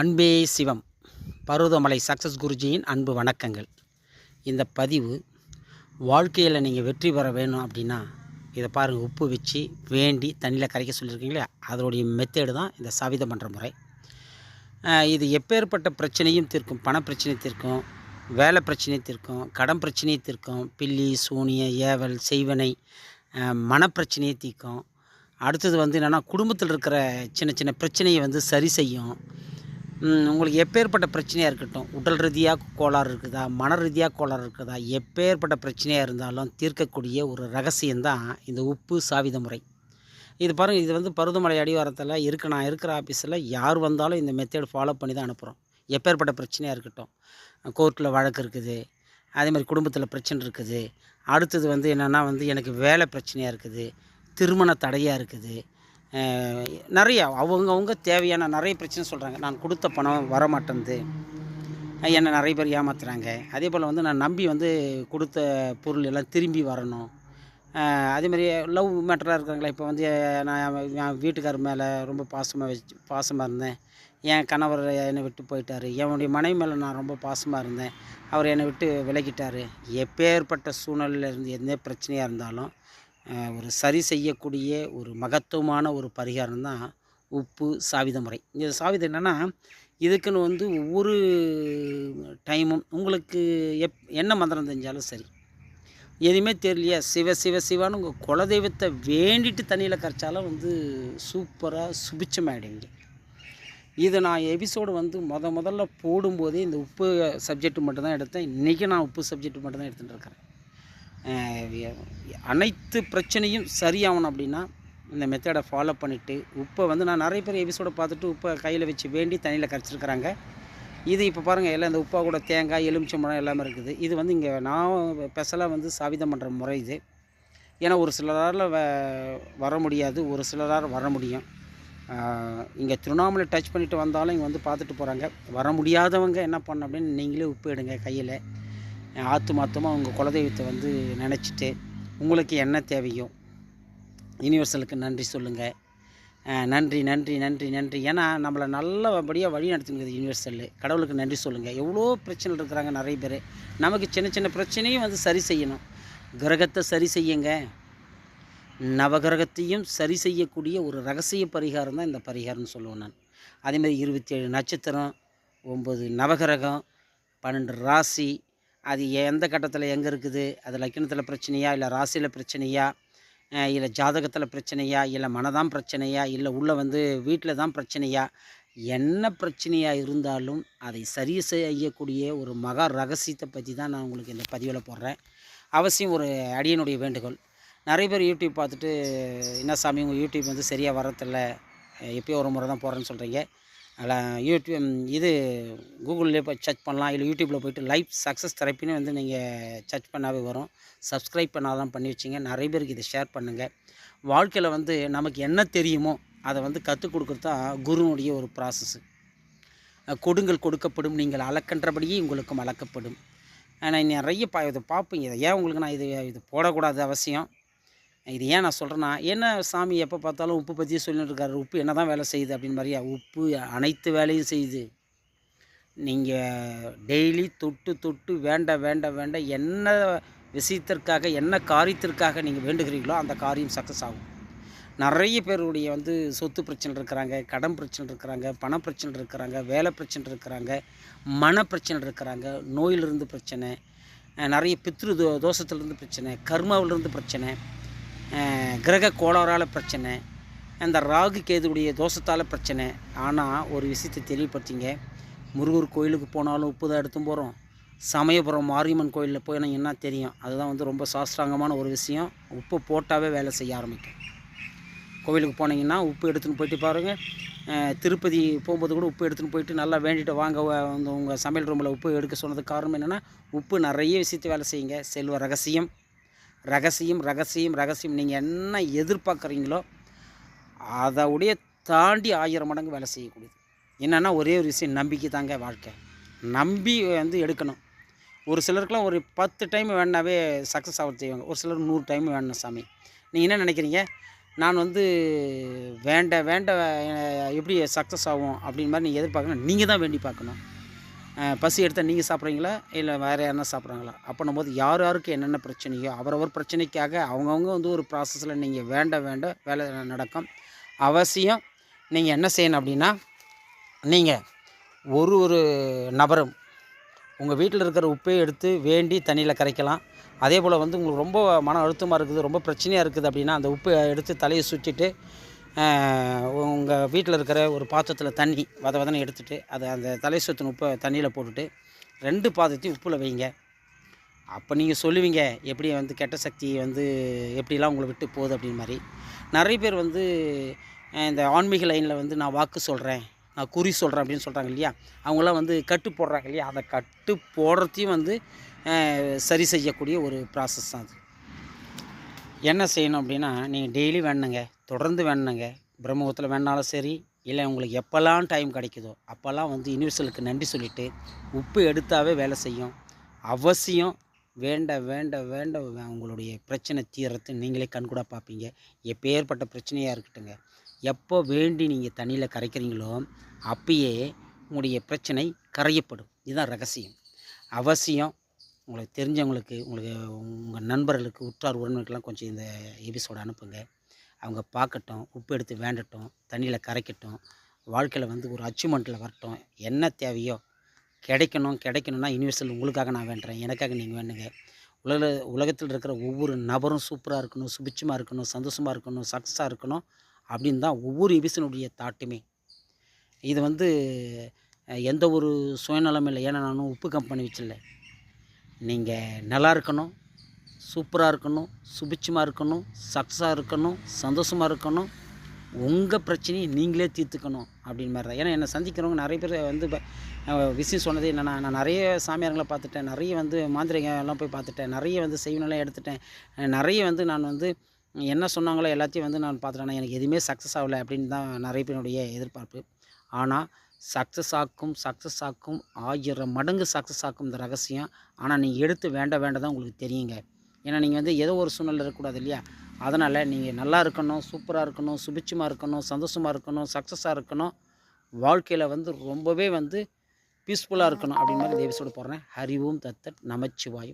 அன்பே சிவம். பருவதமலை சக்ஸஸ் குருஜியின் அன்பு வணக்கங்கள். இந்த பதிவு வாழ்க்கையில் நீங்கள் வெற்றி பெற வேணும் அப்படின்னா இதை பாருங்கள் உப்பு வச்சு வேண்டி தண்ணியில் கரைக்க சொல்லியிருக்கீங்களே அதோடைய மெத்தேடு தான் இந்த சாவிதம் பண்ணுற முறை. இது எப்பேற்பட்ட பிரச்சனையும் தீர்க்கும். பண பிரச்சனை தீர்க்கும் வேலை பிரச்சனையை தீர்க்கும் கடன் பிரச்சனையை தீர்க்கும் பில்லி சூனிய ஏவல் செய்வனை மனப்பிரச்சனையை தீர்க்கும். அடுத்தது வந்து என்னென்னா குடும்பத்தில் இருக்கிற சின்ன சின்ன பிரச்சனையை வந்து சரி செய்யும். உங்களுக்கு எப்பேற்பட்ட பிரச்சனையாக இருக்கட்டும். உடல் ரீதியாக கோளாறு இருக்குதா? மன ரீதியாக கோளாறு இருக்குதா? எப்பேற்பட்ட பிரச்சனையாக இருந்தாலும் தீர்க்கக்கூடிய ஒரு ரகசியம்தான் இந்த உப்பு சாவித முறை. இது பாருங்கள் இது வந்து பருதமலை அடிவாரத்தில் இருக்க நான் இருக்கிற ஆஃபீஸில் யார் வந்தாலும் இந்த மெத்தேட் ஃபாலோ பண்ணி தான் அனுப்புகிறோம் எப்பேற்பட்ட பிரச்சனையாக இருக்கட்டும். கோர்ட்டில் வழக்கு இருக்குது. அதே மாதிரி குடும்பத்தில் பிரச்சனை இருக்குது. அடுத்தது வந்து என்னென்னா வந்து எனக்கு வேலை பிரச்சனையாக இருக்குது. திருமண தடையாக இருக்குது. நிறையா அவங்கவுங்க தேவையான நிறைய பிரச்சனை சொல்கிறாங்க நான் கொடுத்த பணம் வர மாட்டேன்து என்னை நிறைய பேர் ஏமாத்துறாங்க. அதே போல் வந்து நான் நம்பி வந்து கொடுத்த பொருள் எல்லாம் திரும்பி வரணும். அதேமாதிரி அதே லவ் மேட்டராக இருக்காங்களா இப்போ வந்து நான் என் வீட்டுக்கார் மேலே ரொம்ப பாசமாக வச்சு பாசமாக இருந்தேன். என் கணவர் என்னை விட்டு போயிட்டார். என்னுடைய மனைவி மேலே நான் ரொம்ப பாசமாக இருந்தேன். அவர் என்னை விட்டு விலகிட்டார். எப்பேற்பட்ட சூழ்நிலையிலேருந்து எந்த பிரச்சனையாக இருந்தாலும் ஒரு சரி செய்யக்கூடிய ஒரு மகத்துவமான ஒரு பரிகாரம் தான் உப்பு சாவித முறை. இந்த சாவிதம் என்னென்னா இதுக்குன்னு வந்து ஒவ்வொரு டைமும் உங்களுக்கு எப் என்ன மந்திரம் தெரிஞ்சாலும் சரி. எதுவுமே தெரியலையா? சிவ சிவ சிவான்னு உங்கள் குலதெய்வத்தை வேண்டிட்டு தண்ணியில் கரைச்சாலும் வந்து சூப்பராக சுபிச்சமாயிடுவீங்க இது நான் எபிசோடு வந்து முத முதல்ல போடும்போதே இந்த உப்பு சப்ஜெக்ட் மட்டும் தான் எடுத்தேன். இன்றைக்கி நான் உப்பு சப்ஜெக்ட் மட்டும் தான் எடுத்துகிட்டு இருக்கிறேன். அனைத்து பிரச்சனையும் சரியாகணும் அப்படின்னா இந்த மெத்தடை ஃபாலோ பண்ணிவிட்டு உப்பை வந்து நான் நிறைய பேர் எபிசோடை பார்த்துட்டு உப்பை கையில் வச்சு வேண்டி தண்ணியில் கரைச்சிருக்கிறாங்க. இது இப்போ பாருங்கள் எல்லாம் இந்த உப்பா கூட தேங்காய் எலுமிச்சம்பழம் எல்லாமே இருக்குது. இது வந்து இங்கே நான் ஸ்பெஷலாக வந்து சாவிதம் பண்ணுற முறை இது. ஏன்னா ஒரு சிலரால் வ வர முடியாது ஒரு சிலரால் வர முடியும். இங்கே திருவண்ணாமலை டச் பண்ணிவிட்டு வந்தாலும் இங்கே வந்து பார்த்துட்டு போகிறாங்க வர முடியாதவங்க என்ன பண்ண அப்படின்னு நீங்களே உப்பு எடுங்க கையில். ஆற்று மாத்தமாக உங்கள் குலதெய்வத்தை வந்து நினச்சிட்டு உங்களுக்கு என்ன தேவையோ யூனிவர்சலுக்கு நன்றி சொல்லுங்கள் நன்றி நன்றி நன்றி நன்றி. ஏன்னா நம்மளை நல்லபடியாக வழி நடத்துங்கிறது யூனிவர்சல்லு கடவுளுக்கு நன்றி சொல்லுங்கள் எவ்வளோ பிரச்சனை இருக்கிறாங்க நிறைய பேர். நமக்கு சின்ன சின்ன பிரச்சனையும் வந்து சரி செய்யணும். கிரகத்தை சரி செய்யுங்க. நவகிரகத்தையும் சரி செய்யக்கூடிய ஒரு ரகசிய பரிகாரம் தான் இந்த பரிகாரம்னு சொல்லுவேன் நான். அதேமாதிரி இருபத்தி ஏழு நட்சத்திரம் ஒம்பது நவகிரகம் பன்னெண்டு ராசி அது எந்த கட்டத்தில் எங்கே இருக்குது? அது லக்கணத்தில் பிரச்சனையா? இல்லை ராசியில் பிரச்சனையா? இல்லை ஜாதகத்தில் பிரச்சனையா? இல்லை மனதான் பிரச்சனையா? இல்லை உள்ளே வந்து வீட்டில் தான் பிரச்சனையா? என்ன பிரச்சனையாக இருந்தாலும் அதை சரி செய்யக்கூடிய ஒரு மகா ரகசியத்தை பற்றி தான் நான் உங்களுக்கு இந்த பதிவில் போடுறேன். அவசியம் ஒரு அடியனுடைய வேண்டுகோள். நிறைய பேர் யூடியூப் பார்த்துட்டு என்ன சாமி உங்கள் யூடியூப் வந்து சரியாக வரதில்லை எப்பயோ ஒரு முறை தான் போடுறேன்னு சொல்கிறீங்க யூடியூப் இது கூகுளில் போய் சர்ச் பண்ணலாம். இல்லை யூடியூப்பில் போயிட்டு லைஃப் சக்ஸஸ் தெரப்பின்னு வந்து நீங்கள் சர்ச் பண்ணாவே வரும். சப்ஸ்கிரைப் பண்ணாதான் பண்ணி வச்சிங்க. நிறைய பேருக்கு இதை ஷேர் பண்ணுங்கள் வாழ்க்கையில் வந்து நமக்கு என்ன தெரியுமோ அதை வந்து கற்றுக் கொடுக்குறது தான் குருனுடைய ஒரு ப்ராசஸ்ஸு கொடுங்கள் கொடுக்கப்படும். நீங்கள் அளக்கின்றபடியே உங்களுக்கும் அளக்கப்படும். ஆனால் நிறைய பா இதை பார்ப்பீங்க. இதை ஏன் உங்களுக்கு நான் இது இது போடக்கூடாது அவசியம்? இது ஏன் நான் சொல்கிறேன்னா என்ன சாமி எப்போ பார்த்தாலும் உப்பு பற்றியே சொல்லிட்டு இருக்காரு. உப்பு என்ன தான் வேலை செய்யுது அப்படின்னு மாதிரியா? உப்பு அனைத்து வேலையும் செய்யுது. நீங்கள் டெய்லி தொட்டு தொட்டு வேண்ட வேண்ட வேண்ட என்ன விஷயத்திற்காக என்ன காரியத்திற்காக நீங்கள் வேண்டுகிறீங்களோ அந்த காரியம் சக்ஸஸ் ஆகும். நிறைய பேருடைய வந்து சொத்து பிரச்சனை இருக்கிறாங்க கடன் பிரச்சனை இருக்கிறாங்க பண பிரச்சனை இருக்கிறாங்க வேலை பிரச்சனை இருக்கிறாங்க மன பிரச்சனை இருக்கிறாங்க நோயிலிருந்து பிரச்சனை நிறைய பித்ரு தோ தோஷத்துலேருந்து பிரச்சனை கர்மாவிலிருந்து பிரச்சனை கிரக கோளாறால் பிரச்சனை அந்த ராகு கேதுடைய தோஷத்தால் பிரச்சனை. ஆனால் ஒரு விஷயத்தை தெளிவுபடுத்திங்க. முருகர் கோயிலுக்கு போனாலும் உப்பு தான் எடுத்தும் போகிறோம் சமயபுரம் மாரியம்மன் கோயிலில் போனீங்கன்னா தெரியும்? அதுதான் வந்து ரொம்ப சாஸ்திராங்கமான ஒரு விஷயம். உப்பு போட்டாவே வேலை செய்ய ஆரம்பிக்கும். கோவிலுக்கு போனீங்கன்னா உப்பு எடுத்துன்னு போயிட்டு பாருங்கள் திருப்பதி போகும்போது கூட உப்பு எடுத்துன்னு போயிட்டு நல்லா வேண்டிட்டு வாங்க. வந்து உங்கள் சமையல் ரூமில் உப்பு எடுக்க சொன்னதுக்கு காரணம் என்னென்னா உப்பு நிறைய விஷயத்தை வேலை செய்யுங்க. செல்வ ரகசியம். ரகசியம் ரகசியம் ரகசியம். நீங்கள் என்ன எதிர்பார்க்குறீங்களோ அதை உடைய தாண்டி ஆயிரம் மடங்கு வேலை செய்யக்கூடியது. என்னென்னா ஒரே ஒரு விஷயம் நம்பிக்கை தாங்க வாழ்க்கை. நம்பி வந்து எடுக்கணும். ஒரு சிலருக்குலாம் ஒரு பத்து டைம் வேணாவே சக்ஸஸ் ஆக செய்வாங்க. ஒரு சிலர் நூறு டைம் வேணும் சாமி. நீங்கள் என்ன நினைக்கிறீங்க? நான் வந்து வேண்ட வேண்ட எப்படி சக்ஸஸ் ஆகும் அப்படின்னு மாதிரி நீங்கள் எதிர்பார்க்கணும். நீங்கள் தான் வேண்டி பார்க்கணும். பசி எடுத்தால் நீங்கள் சாப்பிட்றீங்களா? இல்லை வேறு யாருன்னா சாப்பிட்றாங்களா? அப்படின்னும் போது யார் யாருக்கு என்னென்ன பிரச்சனையோ அவரவர் பிரச்சனைக்காக அவங்கவுங்க வந்து ஒரு ப்ராசஸில் நீங்கள் வேண்ட வேண்ட வேலை நடக்கும். அவசியம் நீங்கள் என்ன செய்யணும் அப்படின்னா நீங்கள் ஒரு ஒரு நபரும் உங்கள் வீட்டில் இருக்கிற உப்பை எடுத்து வேண்டி தண்ணியில் கரைக்கலாம். அதே போல் வந்து உங்களுக்கு ரொம்ப மன அழுத்தமாக இருக்குது ரொம்ப பிரச்சனையாக இருக்குது அப்படின்னா அந்த உப்பை எடுத்து தலையை சுற்றிட்டு உங்கள் வீட்டில் இருக்கிற ஒரு பாத்திரத்தில் தண்ணி வத வதன்னு எடுத்துகிட்டு அதை அந்த தலை சுற்றின உப்பை தண்ணியில் போட்டுட்டு ரெண்டு பாதத்தையும் உப்பில் வைங்க. அப்போ நீங்கள் சொல்லுவீங்க எப்படி வந்து கெட்ட சக்தி வந்து எப்படிலாம் உங்களை விட்டு போகுது? அப்படின்னு மாதிரி நிறைய பேர் வந்து இந்த ஆன்மீக லைனில் வந்து நான் வாக்கு சொல்கிறேன் நான் குறி சொல்கிறேன் அப்படின்னு சொல்கிறாங்க இல்லையா? அவங்களாம் வந்து கட்டு போடுறாங்க இல்லையா? அந்த கட்டு போடுறதையும் வந்து சரி செய்யக்கூடிய ஒரு ப்ராசஸ் தான் அது. என்ன செய்யணும் அப்படின்னா நீங்கள் டெய்லி வேணுங்க. தொடர்ந்து வேணுங்க பிரம்மபுரத்தில் வேணாலும் சரி இல்லை உங்களுக்கு எப்போல்லாம் டைம் கிடைக்குதோ அப்போல்லாம் வந்து யூனிவர்சலுக்கு நன்றி சொல்லிவிட்டு உப்பு எடுத்தாவே வேலை செய்யும். அவசியம் வேண்ட வேண்ட வேண்ட உங்களுடைய பிரச்சனை தீரத்து நீங்களே கண்கூட பார்ப்பீங்க. எப்பேற்பட்ட பிரச்சனையாக இருக்கட்டுங்க எப்போ வேண்டி நீங்கள் தண்ணியில் கரைக்கிறீங்களோ அப்பயே உங்களுடைய பிரச்சனை கரையப்படும். இதுதான் ரகசியம். அவசியம் உங்களுக்கு தெரிஞ்சவங்களுக்கு உங்களுக்கு உங்கள் நண்பர்களுக்கு உற்றார் உறவினர்களுக்கெல்லாம் கொஞ்சம் இந்த எபிசோடு அனுப்புங்க. அவங்க பார்க்கட்டும் உப்பு எடுத்து வேண்டட்டும் தண்ணியில் கரைக்கட்டும் வாழ்க்கையில் வந்து ஒரு அச்சீவ்மெண்ட்டில் வரட்டும் என்ன தேவையோ கிடைக்கணும் கிடைக்கணும்னா யூனிவர்சல் உங்களுக்காக நான் வேண்டுறேன் எனக்காக நீங்கள் வேணுங்க உலக உலகத்தில் இருக்கிற ஒவ்வொரு நபரும் சூப்பராக இருக்கணும் சுபிச்சமாக இருக்கணும் சந்தோஷமாக இருக்கணும் சக்ஸஸாக இருக்கணும் அப்படின்னு தான் ஒவ்வொரு எபிசனுடைய தாட்டுமே இது வந்து எந்த ஒரு சுயநலமும் இல்லை. ஏன்னா நானும் உப்பு கம்பெனி வச்சில்லை நீங்கள் நல்லா இருக்கணும் சூப்பராக இருக்கணும் சுபிட்சமாக இருக்கணும் சக்ஸஸாக இருக்கணும் சந்தோஷமாக இருக்கணும். உங்கள் பிரச்சனையை நீங்களே தீர்த்துக்கணும் அப்படின்னு மாதிரி தான். ஏன்னா என்னை சந்திக்கிறவங்க நிறைய பேர் வந்து விஷயம் சொன்னது என்னென்னா நான் நிறைய சாமியாரங்களை பார்த்துட்டேன் நிறைய வந்து மாந்திரிகம் எல்லாம் போய் பார்த்துட்டேன் நிறைய வந்து செய்வனெல்லாம் எடுத்துட்டேன். நிறைய வந்து நான் வந்து என்ன சொன்னாங்களோ எல்லாத்தையும் வந்து நான் பார்த்துட்டேன். எனக்கு எதுவுமே சக்ஸஸ் ஆகலை அப்படின்னு தான் நிறைய பேருடைய எதிர்பார்ப்பு. ஆனால் சக்ஸஸ் ஆக்கும் சக்ஸஸ் ஆக்கும் ஆயிரம் மடங்கு சக்ஸஸ் ஆக்கும் இந்த ரகசியம். ஆனால் நீங்கள் எடுத்து வேண்ட வேண்ட தான் உங்களுக்கு தெரியுங்க. ஏன்னா நீங்கள் வந்து ஏதோ ஒரு சூழ்நிலை இருக்கக்கூடாது இல்லையா? அதனால் நீங்கள் நல்லா இருக்கணும் சூப்பராக இருக்கணும் சுபிட்சமாக இருக்கணும் சந்தோஷமாக இருக்கணும் சக்ஸஸாக இருக்கணும். வாழ்க்கையில் வந்து ரொம்பவே வந்து பீஸ்ஃபுல்லாக இருக்கணும் அப்படின்னு மாதிரி தேவிசோடு போடுறேன். ஹரிவும் தத்தட் நமச்சிவாயும்.